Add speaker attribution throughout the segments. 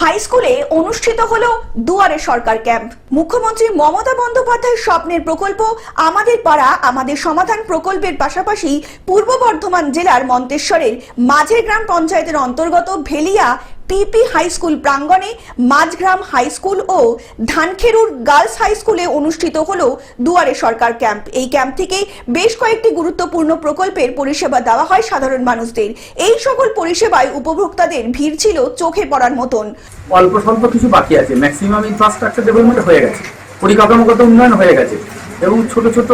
Speaker 1: High স্কুলে অনুষ্ঠিত হলো দুয়ারে সরকার ক্যাম্প মুখ্যমন্ত্রী মমতা বন্দ্যোপাধ্যায়ের স্বপ্নের প্রকল্প, আমাদের পাড়া, আমাদের সমাধান প্রকল্পের পাশাপাশি পূর্ব বর্ধমান জেলার মন্তেশ্বরের মাঝের গ্রাম পঞ্চায়েতের অন্তর্গত ভেলিয়া পিপি হাই স্কুল প্রাঙ্গণে মাঝগ্রাম হাই স্কুল ও ধানখেরুর গার্লস হাই স্কুলে অনুষ্ঠিত হলো দুয়ারে সরকার ক্যাম্প। এই ক্যাম্প থেকে বেশ কয়েকটি গুরুত্বপূর্ণ প্রকল্পের পরিষেবা দেওয়া হয় সাধারণ মানুষদের। এই সকল পরিষেবায় উপভোক্তাদের ভিড় ছিল চোখে পড়ার মতন।
Speaker 2: অল্প স্বল্প কিছু বাকি আছে। ম্যাক্সিমাম ইনফ্রাস্ট্রাকচার ডেভেলপমেন্ট হয়ে গেছে। পরিকাঠামোগত উন্নয়ন হয়ে গেছে। এবং ছোট ছোট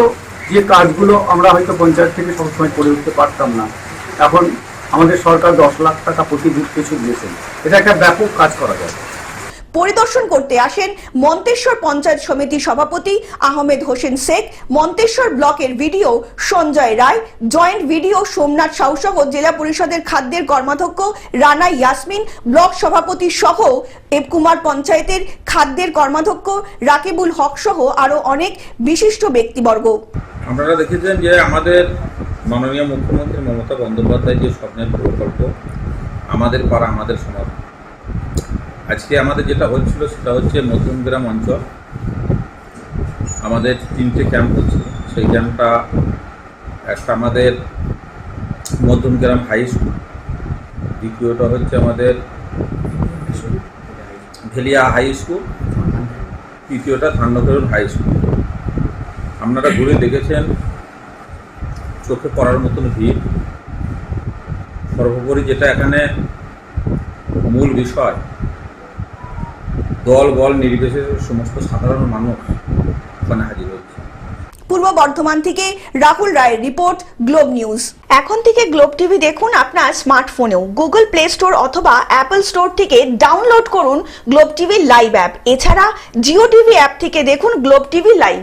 Speaker 2: যে কাজগুলো আমরা হয়তো পঞ্চায়েত থেকে সবসময় করে উঠতে পারতাম না। এখন আমাদের সরকার দশ লাখ টাকা প্রতি বুথ পিছু দিয়েছেন। এটা একটা ব্যাপক কাজ করা যায়।
Speaker 1: পরিদর্শন করতে আসেন মন্তেশ্বর পঞ্চায়েত সমিতির সভাপতি আহমেদ হোসেন শেখ মন্তেশ্বর ব্লকের BDO Sanjay Roy joint BDO Somnath Sau সহ জেলা পরিষদের খাদ্যের কর্মাধ্যক্ষ রানা ইয়াসমিন ব্লক সভাপতি সহ দেবকুমার পঞ্চায়েতের খাদ্যের কর্মাধ্যক্ষ রাকিবুল হক সহ আরও অনেক বিশিষ্ট ব্যক্তিবর্গ।
Speaker 3: আপনারা দেখেছেন যে আমাদের মাননীয় মুখ্যমন্ত্রী মমতা বন্দ্যোপাধ্যায় যে স্বপ্নের প্রকল্প, আমাদের পাড়া, আমাদের সমাজ। আজকে আমাদের যেটা হচ্ছিল সেটা হচ্ছে মধ্যমগ্রাম অঞ্চল। আমাদের তিনটে ক্যাম্প হচ্ছে। সেই ক্যাম্পটা একটা আমাদের মধ্যমগ্রাম হাই স্কুল, দ্বিতীয়টা হচ্ছে আমাদের ভেলিয়া হাই স্কুল, তৃতীয়টা ধান্যকরণ হাই স্কুল। আপনারা ঘুরে দেখেছেন চোখে পড়ার মতন ভিড়। সর্বোপরি যেটা এখানে মূল বিষয়, দল বল নির্বিশেষে সমস্ত সাধারণ মানুষ ওখানে হাজির হচ্ছে।
Speaker 1: পূর্ব বর্ধমান থেকে রাহুল রায়ের রিপোর্ট, গ্লোব নিউজ। এখন থেকে গ্লোব টিভি দেখুন আপনার স্মার্টফোনেও। গুগল প্লে স্টোর অথবা অ্যাপল স্টোর থেকে ডাউনলোড করুন গ্লোব টিভি লাইভ অ্যাপ। এছাড়া জিও টিভি অ্যাপ থেকে দেখুন গ্লোব টিভি লাইভ।